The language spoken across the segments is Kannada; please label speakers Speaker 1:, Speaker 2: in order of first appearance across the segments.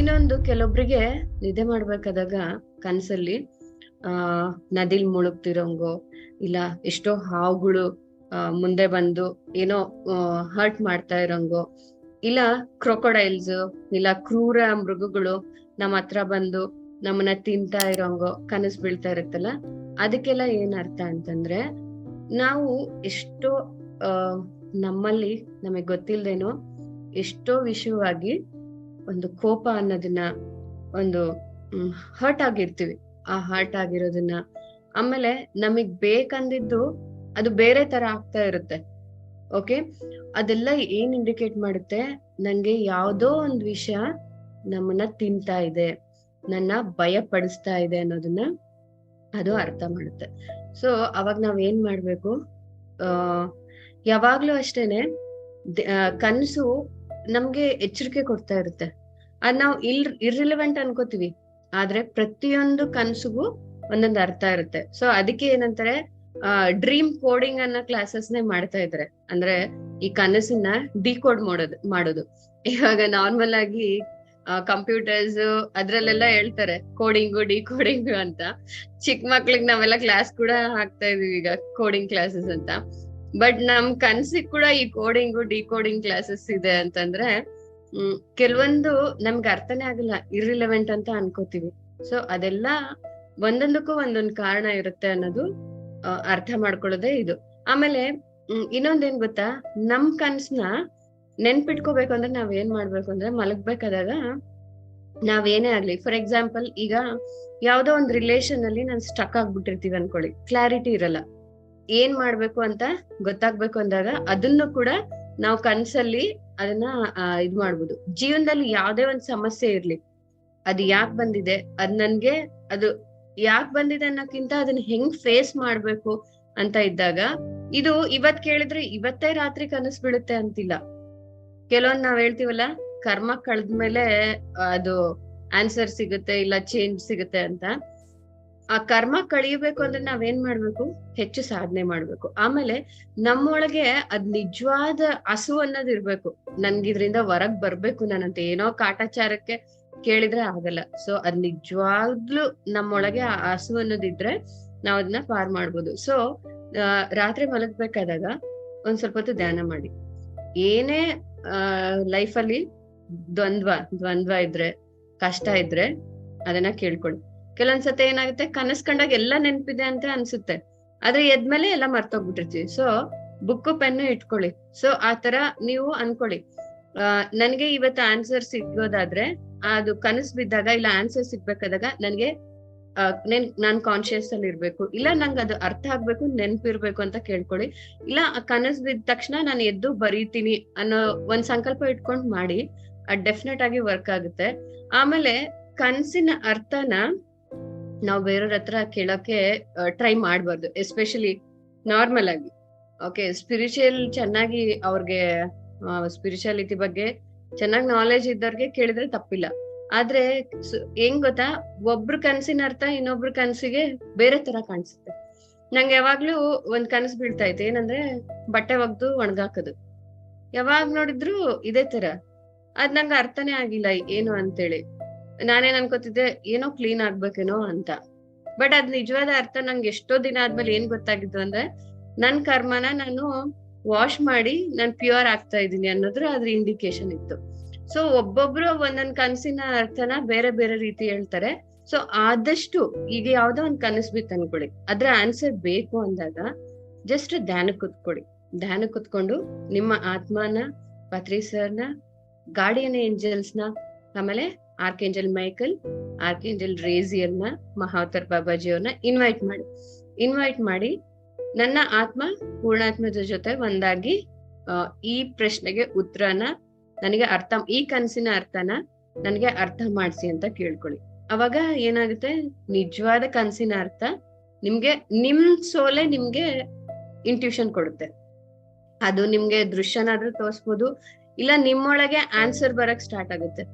Speaker 1: ಇನ್ನೊಂದು ಕೆಲವೊಬ್ರಿಗೆ ನಿದ್ದೆ ಮಾಡ್ಬೇಕಾದಾಗ ಕನಸಲ್ಲಿ, ಆ, ನದಿಲ್ ಮುಳುಗ್ತಿರೋಂಗೋ, ಇಲ್ಲ ಎಷ್ಟೋ ಹಾವುಗಳು ಮುಂದೆ ಬಂದು ಏನೋ ಹರ್ಟ್ ಮಾಡ್ತಾ ಇರೋಂಗೋ, ಇಲ್ಲ ಕ್ರೊಕೊಡೈಲ್ಸ್ ಇಲ್ಲ ಕ್ರೂರ ಮೃಗಗಳು ನಮ್ಮ ಹತ್ರ ಬಂದು ನಮ್ಮನ್ನ ತಿಂತಾ ಇರೋಂಗೋ ಕನಸು ಬೀಳ್ತಾ ಇರುತ್ತಲ್ಲ, ಅದಕ್ಕೆಲ್ಲ ಏನ್ ಅರ್ಥ ಅಂತಂದ್ರೆ, ನಾವು ಎಷ್ಟೋ ನಮ್ಮಲ್ಲಿ ನಮಗೆ ಗೊತ್ತಿಲ್ಲದೇನೋ ಎಷ್ಟೋ ವಿಷಯವಾಗಿ ಒಂದು ಕೋಪ ಅನ್ನೋದನ್ನ ಒಂದು ಹರ್ಟ್ ಆಗಿರ್ತೀವಿ. ಆ ಹರ್ಟ್ ಆಗಿರೋದನ್ನ ಆಮೇಲೆ ನಮಗ್ ಬೇಕಂದಿದ್ದು ಅದು ಬೇರೆ ತರ ಆಗ್ತಾ ಇರುತ್ತೆ. ಓಕೆ ಅದೆಲ್ಲ ಏನ್ ಇಂಡಿಕೇಟ್ ಮಾಡುತ್ತೆ? ನಂಗೆ ಯಾವ್ದೋ ಒಂದ್ ವಿಷಯ ನಮ್ಮನ್ನ ತಿಂತಾ ಇದೆ. ನನ್ನ ಭಯ ಪಡಿಸ್ತಾ ಇದೆ ಅನ್ನೋದನ್ನ ಅದು ಅರ್ಥ ಮಾಡುತ್ತೆ. ಸೊ ಅವಾಗ ನಾವ್ ಏನ್ ಮಾಡ್ಬೇಕು? ಆ, ಯಾವಾಗ್ಲೂ ಅಷ್ಟೇನೆ ಕನ್ಸು ನಮ್ಗೆ ಎಚ್ಚರಿಕೆ ಕೊಡ್ತಾ ಇರುತ್ತೆ. ಅದ್ ನಾವ್ ಇಲ್ ಇರ್ರಿಲೆವೆಂಟ್ ಅನ್ಕೋತೀವಿ. ಆದ್ರೆ ಪ್ರತಿಯೊಂದು ಕನ್ಸುಗೂ ಒಂದೊಂದು ಅರ್ಥ ಇರುತ್ತೆ. ಸೊ ಅದಕ್ಕೆ ಏನಂತಾರೆ ಡ್ರೀಮ್ ಕೋಡಿಂಗ್ ಅನ್ನೋ ಕ್ಲಾಸಸ್ ನೇ ಮಾಡ್ತಾ ಇದ್ರೆ. ಅಂದ್ರೆ ಈ ಕನಸನ್ನ ಡಿಕೋಡ್ ಮಾಡೋದು ಮಾಡೋದು. ಇವಾಗ ನಾರ್ಮಲ್ ಆಗಿ ಕಂಪ್ಯೂಟರ್ಸ್ ಅದ್ರಲ್ಲೆಲ್ಲ ಹೇಳ್ತಾರೆ ಕೋಡಿಂಗು ಡಿಕೋಡಿಂಗ್ ಅಂತ. ಚಿಕ್ಕ ಮಕ್ಳಿಗೆ ನಾವೆಲ್ಲ ಕ್ಲಾಸ್ ಕೂಡ ಹಾಕ್ತಾ ಇದೀವಿ ಈಗ ಕೋಡಿಂಗ್ ಕ್ಲಾಸಸ್ ಅಂತ. ಬಟ್ ನಮ್ ಕನ್ಸಿಗ್ ಕೂಡ ಈ ಕೋಡಿಂಗು ಡಿಕೋಡಿಂಗ್ ಕ್ಲಾಸಸ್ ಇದೆ ಅಂತಂದ್ರೆ ಹ್ಮ್, ಕೆಲವೊಂದು ನಮ್ಗೆ ಅರ್ಥನೇ ಆಗಲ್ಲ ಇರ್ರಿಲೆವೆಂಟ್ ಅಂತ ಅನ್ಕೋತೀವಿ. ಸೊ ಅದೆಲ್ಲ ಒಂದೊಂದಕ್ಕೂ ಒಂದೊಂದ್ ಕಾರಣ ಇರುತ್ತೆ ಅನ್ನೋದು ಅರ್ಥ ಮಾಡ್ಕೊಳ್ಳೋದೇ ಇದು. ಆಮೇಲೆ ಇನ್ನೊಂದೇನ್ ಗೊತ್ತಾ? ನಮ್ ಕನ್ಸ್ನ ನೆನ್ಪಿಟ್ಕೋಬೇಕು ಅಂದ್ರೆ ನಾವ್ ಏನ್ ಮಾಡ್ಬೇಕು ಅಂದ್ರೆ ಮಲಗ್ಬೇಕಾದಾಗ ಏನೇ ಆಗ್ಲಿ ಫಾರ್ ಎಕ್ಸಾಂಪಲ್ ಈಗ ಯಾವ್ದೋ ಒಂದ್ ರಿಲೇಶನ್ ಅಲ್ಲಿ ನಾನ್ ಸ್ಟಕ್ ಆಗ್ಬಿಟ್ಟಿರ್ತೀವಿ ಅನ್ಕೊಳ್ಳಿ. ಕ್ಲಾರಿಟಿ ಇರಲ್ಲ. ಏನ್ ಮಾಡ್ಬೇಕು ಅಂತ ಗೊತ್ತಾಗ್ಬೇಕು ಅಂದಾಗ ಅದನ್ನು ಕೂಡ ನಾವು ಕನ್ಸಲ್ಲಿ ಅದನ್ನ ಇದ್ ಮಾಡ್ಬೋದು. ಜೀವನದಲ್ಲಿ ಯಾವ್ದೇ ಒಂದ್ ಸಮಸ್ಯೆ ಇರ್ಲಿ, ಅದು ಯಾಕೆ ಬಂದಿದೆ, ಅದ್ ನನ್ಗೆ, ಅದು ಯಾಕೆ ಬಂದಿದೆ ಅನ್ನೋಕ್ಕಿಂತ ಅದನ್ನ ಹೆಂಗ್ ಫೇಸ್ ಮಾಡ್ಬೇಕು ಅಂತ ಇದ್ದಾಗ, ಇದು ಇವತ್ ಕೇಳಿದ್ರೆ ಇವತ್ತೇ ರಾತ್ರಿ ಕನಸು ಬೀಳುತ್ತೆ ಅಂತಿಲ್ಲ. ಕೆಲವೊಂದ್ ನಾವ್ ಹೇಳ್ತೀವಲ್ಲ, ಕರ್ಮ ಕಳೆದ್ಮೇಲೆ, ಅದು ಆನ್ಸರ್ ಸಿಗುತ್ತೆ ಇಲ್ಲ ಚೇಂಜ್ ಸಿಗುತ್ತೆ ಅಂತ. ಆ ಕರ್ಮ ಕಳಿಬೇಕು ಅಂದ್ರೆ ನಾವೇನ್ ಮಾಡ್ಬೇಕು? ಹೆಚ್ಚು ಸಾಧನೆ ಮಾಡ್ಬೇಕು. ಆಮೇಲೆ ನಮ್ಮೊಳಗೆ ಅದ್ ನಿಜವಾದ ಹಸು ಅನ್ನೋದ್ ಇರ್ಬೇಕು. ನನ್ಗಿದ್ರಿಂದ ಹೊರಗ್ ಬರ್ಬೇಕು ನಾನಂತ ಏನೋ ಕಾಟಾಚಾರಕ್ಕೆ ಕೇಳಿದ್ರೆ ಆಗಲ್ಲ. ಸೊ ಅದ್ ನಿಜವಾಗ್ಲೂ ನಮ್ಮೊಳಗೆ ಆ ಹಸು ಅನ್ನೋದಿದ್ರೆ ನಾವ್ ಅದನ್ನ ಪಾರ್ ಮಾಡ್ಬೋದು. ಸೊ ರಾತ್ರಿ ಮಲಗ್ಬೇಕಾದಾಗ ಒಂದ್ ಸ್ವಲ್ಪ ಹೊತ್ತು ಧ್ಯಾನ ಮಾಡಿ. ಏನೇ ಲೈಫಲ್ಲಿ ದ್ವಂದ್ವ ದ್ವಂದ್ವ ಇದ್ರೆ, ಕಷ್ಟ ಇದ್ರೆ ಅದನ್ನ ಕೇಳ್ಕೊಳ್ಳಿ. ಕೆಲವೊಂದ್ಸತಿ ಏನಾಗುತ್ತೆ? ಕನಸ್ ಕಂಡಾಗ ಎಲ್ಲ ನೆನ್ಪಿದೆ ಅಂತ ಅನ್ಸುತ್ತೆ. ಆದ್ರೆ ಎದ್ಮೇಲೆ ಎಲ್ಲ ಮರ್ತೋಗ್ಬಿಟ್ಟಿರ್ತೀವಿ. ಸೊ ಬುಕ್ ಪೆನ್ನು ಇಟ್ಕೊಳ್ಳಿ. ಸೊ ಆತರ ನೀವು ಅನ್ಕೊಳ್ಳಿ. ನನ್ಗೆ ಇವತ್ತು ಆನ್ಸರ್ ಸಿಗೋದಾದ್ರೆ, ಅದು ಕನಸು ಬಿದ್ದಾಗ ಇಲ್ಲ ಆನ್ಸರ್ ಸಿಗ್ಬೇಕಾದಾಗ ನನ್ಗೆ ನೆನ್, ನಾನ್ ಕಾನ್ಶಿಯಸ್ ಅಲ್ಲಿ ಇರ್ಬೇಕು. ಇಲ್ಲ ನಂಗೆ ಅದು ಅರ್ಥ ಆಗ್ಬೇಕು, ನೆನ್ಪಿರ್ಬೇಕು ಅಂತ ಕೇಳ್ಕೊಳ್ಳಿ. ಇಲ್ಲ ಆ ಕನಸು ಬಿದ್ದ ತಕ್ಷಣ ನಾನು ಎದ್ದು ಬರೀತೀನಿ ಅನ್ನೋ ಒಂದ್ ಸಂಕಲ್ಪ ಇಟ್ಕೊಂಡ್ ಮಾಡಿ, ಅದ್ ಡೆಫಿನೆಟ್ ಆಗಿ ವರ್ಕ್ ಆಗುತ್ತೆ. ಆಮೇಲೆ ಕನ್ಸಿನ ಅರ್ಥನ ನಾವು ಬೇರೆಯವ್ರ ಹತ್ರ ಕೇಳೋಕೆ ಟ್ರೈ ಮಾಡ್ಬಾರ್ದು ಎಸ್ಪೆಷಲಿ ನಾರ್ಮಲ್ ಆಗಿ. ಓಕೆ ಸ್ಪಿರಿಚುಯಲ್ ಚೆನ್ನಾಗಿ ಅವ್ರಿಗೆ ಸ್ಪಿರಿಚುಯಾಲಿಟಿ ಬಗ್ಗೆ ಚೆನ್ನಾಗಿ ನಾಲೆಜ್ ಇದ್ದವ್ರಿಗೆ ಕೇಳಿದ್ರೆ ತಪ್ಪಿಲ್ಲ. ಆದ್ರೆ ಹೆಂಗ್ ಗೊತ್ತಾ? ಒಬ್ರು ಕನಸಿನ ಅರ್ಥ ಇನ್ನೊಬ್ರು ಕನಸಿಗೆ ಬೇರೆ ತರ ಕಾಣಿಸುತ್ತೆ. ನಂಗೆ ಯಾವಾಗ್ಲೂ ಒಂದ್ ಕನಸು ಬೀಳ್ತಾ ಇತ್ತು ಏನಂದ್ರೆ ಬಟ್ಟೆ ಒಗ್ದು ಒಣಗಾಕದು. ಯಾವಾಗ್ ನೋಡಿದ್ರು ಇದೇ ತರ. ಅದ್ ನಂಗೆ ಅರ್ಥನೇ ಆಗಿಲ್ಲ ಏನು ಅಂತೇಳಿ. ನಾನೇನ್ ಅನ್ಕೋತಿದ್ದೆ, ಏನೋ ಕ್ಲೀನ್ ಆಗ್ಬೇಕೇನೋ ಅಂತ. ಬಟ್ ಅದ್ ನಿಜವಾದ ಅರ್ಥ ನಂಗೆ ಎಷ್ಟೋ ದಿನ ಆದ್ಮೇಲೆ ಏನ್ ಗೊತ್ತಾಗಿದ್ದು ಅಂದ್ರೆ, ನನ್ ಕರ್ಮನ ನಾನು ವಾಶ್ ಮಾಡಿ ನಾನು ಪ್ಯೂರ್ ಆಗ್ತಾ ಇದ್ದೀನಿ ಅನ್ನೋದ್ರ ಅದ್ರ ಇಂಡಿಕೇಶನ್ ಇತ್ತು. ಸೊ ಒಬ್ಬೊಬ್ರು ಒಂದೊಂದ್ ಕನಸಿನ ಅರ್ಥನ ಬೇರೆ ಬೇರೆ ರೀತಿ ಹೇಳ್ತಾರೆ. ಸೊ ಆದಷ್ಟು ಈಗ ಯಾವ್ದೋ ಒಂದ್ ಕನಸು ಬಿತ್ತು ಅನ್ಕೊಳ್ಳಿ. ಅದ್ರ ಆನ್ಸರ್ ಬೇಕು ಅಂದಾಗ ಜಸ್ಟ್ ಧ್ಯಾನ ಕುತ್ಕೊಳ್ಳಿ. ಧ್ಯಾನ ಕುತ್ಕೊಂಡು ನಿಮ್ಮ ಆತ್ಮನ, ಪತ್ರಿ ಸರ್ನ ಗಾರ್ಡಿಯನ್ ಏಂಜಲ್ಸ್ನ, ಆಮೇಲೆ ಆರ್ಕೇಂಜಲ್ ಮೈಕಲ್ ಆರ್ಕೇಂಜಲ್ ರೇಸಿಯರ್ನ ಮಹಾವತರ್ ಬಾಬಾಜಿ ಅವ್ರನ್ನ ಇನ್ವೈಟ್ ಮಾಡಿ. ಇನ್ವೈಟ್ ಮಾಡಿ ನನ್ನ ಆತ್ಮ ಪೂರ್ಣಾತ್ಮದ ಜೊತೆ ಒಂದಾಗಿ ಈ ಪ್ರಶ್ನೆಗೆ ಉತ್ತರನ ನನಗೆ ಅರ್ಥ, ಈ ಕನಸಿನ ಅರ್ಥನ ನನಗೆ ಅರ್ಥ ಮಾಡಿಸಿ ಅಂತ ಕೇಳ್ಕೊಳ್ಳಿ. ಅವಾಗ ಏನಾಗುತ್ತೆ? ನಿಜವಾದ ಕನಸಿನ ಅರ್ಥ ನಿಮ್ಗೆ, ನಿಮ್ ಸೋಲೆ ನಿಮ್ಗೆ ಇಂಟ್ಯೂಷನ್ ಕೊಡುತ್ತೆ. ಅದು ನಿಮ್ಗೆ ದೃಶ್ಯನಾದ್ರೂ ತೋರಿಸ್ಬೋದು, ಇಲ್ಲ ನಿಮ್ಮೊಳಗೆ ಆನ್ಸರ್ ಬರಕ್ ಸ್ಟಾರ್ಟ್ ಆಗುತ್ತೆ.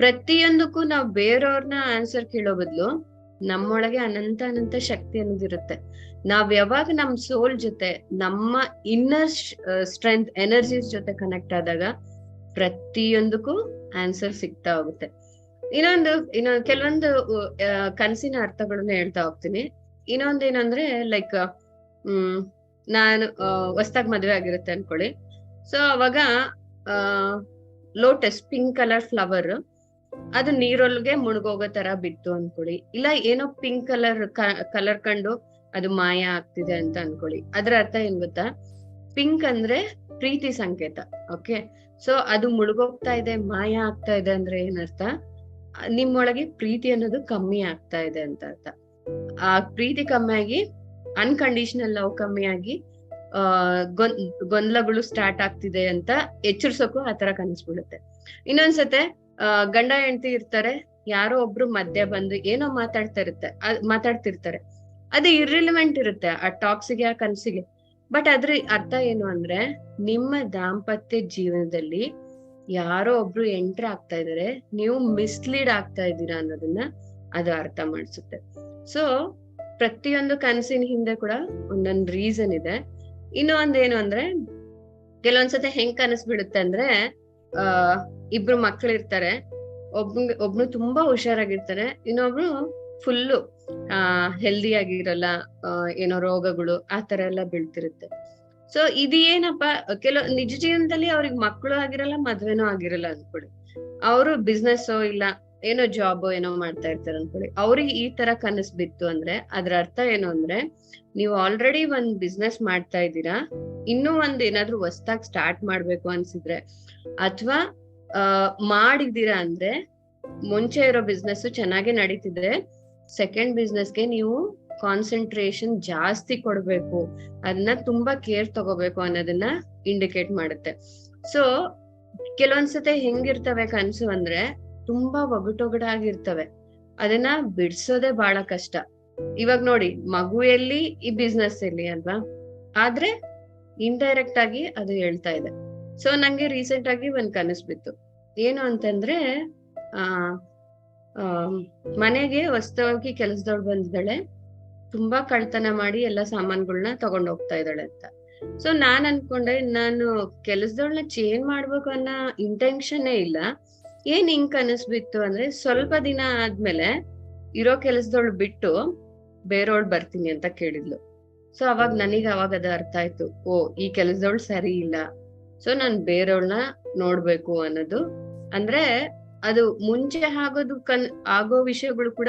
Speaker 1: ಪ್ರತಿಯೊಂದಕ್ಕೂ ನಾವು ಬೇರೆಯವ್ರನ್ನ ಆನ್ಸರ್ ಕೇಳೋ ಬದಲು ನಮ್ಮೊಳಗೆ ಅನಂತ ಅನಂತ ಶಕ್ತಿ ಅನ್ನೋದಿರುತ್ತೆ ನಾವ್ ಯಾವಾಗ ನಮ್ ಸೋಲ್ ಜೊತೆ, ನಮ್ಮ ಇನ್ನರ್ ಸ್ಟ್ರೆಂತ್ ಎನರ್ಜೀಸ್ ಜೊತೆ ಕನೆಕ್ಟ್ ಆದಾಗ ಪ್ರತಿಯೊಂದಕ್ಕೂ ಆನ್ಸರ್ ಸಿಗ್ತಾ ಹೋಗುತ್ತೆ. ಇನ್ನೊಂದು ಇನ್ನೊಂದು, ಕೆಲವೊಂದು ಕನಸಿನ ಅರ್ಥಗಳನ್ನ ಹೇಳ್ತಾ ಹೋಗ್ತೀನಿ. ಇನ್ನೊಂದ್ ಏನಂದ್ರೆ ಲೈಕ್ ಹ್ಮ್, ನಾನು ಹೊಸ್ದಾಗ್ ಮದ್ವೆ ಆಗಿರುತ್ತೆ ಅನ್ಕೊಳ್ಳಿ. ಸೊ ಅವಾಗ ಲೋಟಸ್ ಪಿಂಕ್ ಕಲರ್ ಫ್ಲವರ್ ಅದು ನೀರೊಳಗೆ ಮುಳುಗೋಗೋ ತರ ಬಿತ್ತು ಅನ್ಕೊಳ್ಳಿ. ಇಲ್ಲ ಏನೋ ಪಿಂಕ್ ಕಲರ್ ಕಲರ್ ಕಂಡು ಅದು ಮಾಯ ಆಗ್ತಿದೆ ಅಂತ ಅನ್ಕೊಳ್ಳಿ. ಅದ್ರ ಅರ್ಥ ಏನ್ ಗೊತ್ತಾ? ಪಿಂಕ್ ಅಂದ್ರೆ ಪ್ರೀತಿ ಸಂಕೇತ ಓಕೆ ಸೊ ಅದು ಮುಳುಗೋಗ್ತಾ ಇದೆ, ಮಾಯ ಆಗ್ತಾ ಇದೆ ಅಂದ್ರೆ ಏನರ್ಥ ನಿಮ್ಮೊಳಗೆ ಪ್ರೀತಿ ಅನ್ನೋದು ಕಮ್ಮಿ ಆಗ್ತಾ ಇದೆ ಅಂತ ಅರ್ಥ. ಆ ಪ್ರೀತಿ ಕಮ್ಮಿ ಆಗಿ ಅನ್ಕಂಡೀಷನಲ್ ಲವ್ ಕಮ್ಮಿ ಆಗಿ, ಆ, ಗೊಂದ್, ಗೊಂದಲಗಳು ಸ್ಟಾರ್ಟ್ ಆಗ್ತಿದೆ ಅಂತ ಎಚ್ಚರಿಸೋಕು ಆತರ ಕನ್ಸ್ಬಿಡುತ್ತೆ. ಇನ್ನೊಂದ್ಸತೆ ಆ, ಗಂಡ ಹೆಂಡತಿ ಇರ್ತಾರೆ, ಯಾರೋ ಒಬ್ರು ಮಧ್ಯ ಬಂದು ಏನೋ ಮಾತಾಡ್ತಾ ಇರುತ್ತೆ ಮಾತಾಡ್ತಿರ್ತಾರೆ. ಅದು ಇರ್ರಿಲಿವೆಂಟ್ ಇರುತ್ತೆ ಆ ಟಾಕ್ಸಿಗೆ ಆ ಕನ್ಸಿಗೆ. ಬಟ್ ಅದ್ರ ಅರ್ಥ ಏನು ಅಂದ್ರೆ, ನಿಮ್ಮ ದಾಂಪತ್ಯ ಜೀವನದಲ್ಲಿ ಯಾರೋ ಒಬ್ರು ಎಂಟ್ರ್ ಆಗ್ತಾ ಇದಾರೆ, ನೀವು ಮಿಸ್ಲೀಡ್ ಆಗ್ತಾ ಇದ್ದೀರಾ ಅನ್ನೋದನ್ನ ಅದು ಅರ್ಥ ಮಾಡಿಸುತ್ತೆ. ಸೊ ಪ್ರತಿಯೊಂದು ಕನಸಿನ ಹಿಂದೆ ಕೂಡ ಒಂದೊಂದು ರೀಸನ್ ಇದೆ. ಇನ್ನು ಒಂದೇನು ಅಂದ್ರೆ, ಕೆಲವೊಂದ್ಸತಿ ಹೆಂಗ್ ಕನಸ್ ಬಿಡುತ್ತೆ ಅಂದ್ರೆ ಆ, ಇಬ್ರು ಮಕ್ಳು ಇರ್ತಾರೆ ಒಬ್ಬ ಒಬ್ನು ತುಂಬಾ ಹುಷಾರಾಗಿರ್ತಾರೆ. ಇನ್ನೊಬ್ರು ಫುಲ್ಲು, ಆ ಹೆಲ್ದಿ ಆಗಿರಲ್ಲ ಏನೋ ರೋಗಗಳು, ಆ ತರ ಎಲ್ಲ ಬೀಳ್ತಿರುತ್ತೆ. ಸೊ ಇದು ಏನಪ್ಪ, ಕೆಲವು, ನಿಜ ಜೀವನದಲ್ಲಿ ಅವ್ರಿಗೆ ಮಕ್ಕಳು ಆಗಿರಲ್ಲ, ಮದ್ವೆನೂ ಆಗಿರಲ್ಲ ಅನ್ಕೊಳ್ಳಿ ಅವರು ಬಿಸ್ನೆಸ್ ಇಲ್ಲ, ಏನೋ ಜಾಬ್ ಏನೋ ಮಾಡ್ತಾ ಇರ್ತಾರೆ ಅನ್ಕೊಳ್ಳಿ ಅವ್ರಿಗೆ ಈ ತರ ಕನಸು ಬಿತ್ತು ಅಂದ್ರೆ, ಅದ್ರ ಅರ್ಥ ಏನು ಅಂದ್ರೆ, ನೀವು ಆಲ್ರೆಡಿ ಒಂದ್ ಬಿಸ್ನೆಸ್ ಮಾಡ್ತಾ ಇದ್ದೀರಾ ಇನ್ನೂ ಒಂದ್ ಏನಾದ್ರೂ ಹೊಸ್ದಾಗ್ ಸ್ಟಾರ್ಟ್ ಮಾಡ್ಬೇಕು ಅನ್ಸಿದ್ರೆ, ಅಥವಾ ಮಾಡಿದ್ದೀರಾ ಅಂದ್ರೆ ಮುಂಚೆ ಇರೋ ಬಿಸ್ನೆಸ್ ಚೆನ್ನಾಗಿ ನಡೀತಿದ್ರೆ ಸೆಕೆಂಡ್ ಬಿಸ್ನೆಸ್ಗೆ ನೀವು ಕಾನ್ಸಂಟ್ರೇಷನ್ ಜಾಸ್ತಿ ಕೊಡ್ಬೇಕು. ಅದನ್ನ ತುಂಬಾ ಕೇರ್ ತಗೋಬೇಕು ಅನ್ನೋದನ್ನ ಇಂಡಿಕೇಟ್ ಮಾಡುತ್ತೆ. ಸೊ ಕೆಲವೊಂದ್ಸತಿ ಹೆಂಗಿರ್ತವೆ ಕನ್ಸು ಅಂದ್ರೆ ತುಂಬಾ ಒಗಟೊಗಡಾಗಿರ್ತವೆ ಅದನ್ನ ಬಿಡ್ಸೋದೇ ಬಹಳ ಕಷ್ಟ. ಇವಾಗ ನೋಡಿ, ಮಗು ಎಲ್ಲಿ? ಈ ಬಿಸ್ನೆಸ್ ಎಲ್ಲಿ ಅಲ್ವಾ? ಆದ್ರೆ ಇಂಡೈರೆಕ್ಟ್ ಆಗಿ ಅದು ಹೇಳ್ತಾ ಇದೆ. ಸೊ ನಂಗೆ ರೀಸೆಂಟ್ ಆಗಿ ಒಂದ್ ಕನಸು ಬಿತ್ತು. ಏನು ಅಂತಂದ್ರೆ, ಆ ಮನೆಗೆ ಹೊಸದಾಗಿ ಕೆಲಸದವ್ಳು ಬಂದಿದ್ದಾಳೆ. ತುಂಬಾ ಕಳ್ತನ ಮಾಡಿ ಎಲ್ಲ ಸಾಮಾನುಗಳನ್ನ ತಗೊಂಡ್ ಹೋಗ್ತಾ ಇದ್ದಾಳೆ ಅಂತ. ಸೊ ನಾನ್ ಅನ್ಕೊಂಡೆ, ನಾನು ಕೆಲಸದವ್ಳನ್ನ ಚೇಂಜ್ ಮಾಡ್ಬೇಕು ಅನ್ನೋ ಇಂಟೆನ್ಷನ್ನೇ ಇಲ್ಲ. ಏನ್ ಹಿಂಗ್ ಕನಸ್ ಬಿತ್ತು ಅಂದ್ರೆ, ಸ್ವಲ್ಪ ದಿನ ಆದ್ಮೇಲೆ ಇರೋ ಕೆಲಸದವ್ಳು ಬಿಟ್ಟು ಬೇರೋಳ್ ಬರ್ತೀನಿ ಅಂತ ಕೇಳಿದ್ಲು. ಸೊ ಅವಾಗ ನನಗೆ ಅವಾಗ ಅದು ಅರ್ಥ ಆಯ್ತು. ಓ ಈ ಕೆಲಸದವಳು ಸರಿ ಇಲ್ಲ. ಸೊ ನಾನ್ ಬೇರೆಯವಳನ್ನ ನೋಡ್ಬೇಕು ಅನ್ನೋದು. ಅಂದ್ರೆ ಅದು ಮುಂಚೆ ಆಗೋದು ಕನ್ ಆಗೋ ವಿಷಯಗಳು ಕೂಡ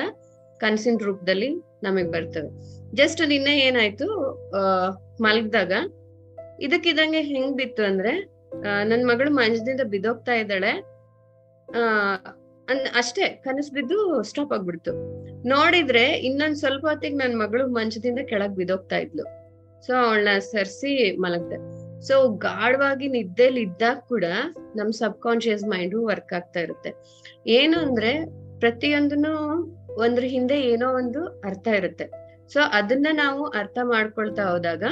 Speaker 1: ಕನಸಿನ ರೂಪದಲ್ಲಿ ನಮಗ್ ಬರ್ತವೆ. ಜಸ್ಟ್ ನಿನ್ನೆ ಏನಾಯ್ತು ಅಹ್ ಮಲಗ್ದಾಗ ಇದಕ್ಕಿದಂಗೆ ಹೆಂಗ್ ಬಿತ್ತು ಅಂದ್ರೆ ನನ್ ಮಗಳು ಮಂಚದಿಂದ ಬಿದ್ದೋಗ್ತಾ ಇದ್ದಾಳೆ. ಆ ಅನ್, ಅಷ್ಟೇ ಕನಸು ಬಿದ್ದು ಸ್ಟಾಪ್ ಆಗ್ಬಿಡ್ತು. ನೋಡಿದ್ರೆ ಇನ್ನೊಂದ್ ಸ್ವಲ್ಪ ಹೊತ್ತಿಗೆ ನನ್ ಮಗಳು ಮಂಚದಿಂದ ಕೆಳಗ್ ಬಿದೋಗ್ತಾ ಇದ್ಲು. ಸೊ ಅವಳನ್ನ ಸರ್ಸಿ ಮಲಗ್ದೆ. ಸೊ ಗಾಢವಾಗಿ ನಿದ್ದೆಲಿ ಇದ್ದಾಗ ಕೂಡ ನಮ್ ಸಬ್ ಕಾನ್ಶಿಯಸ್ ಮೈಂಡ್ ವರ್ಕ್ ಆಗ್ತಾ ಇರುತ್ತೆ. ಏನು ಅಂದ್ರೆ ಪ್ರತಿಯೊಂದನ್ನು ಒಂದ್ರ ಹಿಂದೆ ಏನೋ ಒಂದು ಅರ್ಥ ಇರುತ್ತೆ. ಸೊ ಅದನ್ನ ನಾವು ಅರ್ಥ ಮಾಡ್ಕೊಳ್ತಾ ಹೋದಾಗ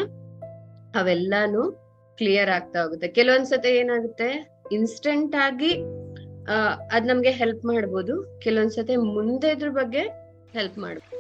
Speaker 1: ಅವೆಲ್ಲಾನು ಕ್ಲಿಯರ್ ಆಗ್ತಾ ಹೋಗುತ್ತೆ. ಕೆಲವೊಂದ್ಸತಿ ಏನಾಗುತ್ತೆ? ಇನ್ಸ್ಟೆಂಟ್ ಆಗಿ ಆ, ಅದ್ ನಮ್ಗೆ ಹೆಲ್ಪ್ ಮಾಡ್ಬೋದು. ಕೆಲವೊಂದ್ಸತಿ ಮುಂದೆ ಇದ್ರ ಬಗ್ಗೆ ಹೆಲ್ಪ್ ಮಾಡ್ಬೋದು.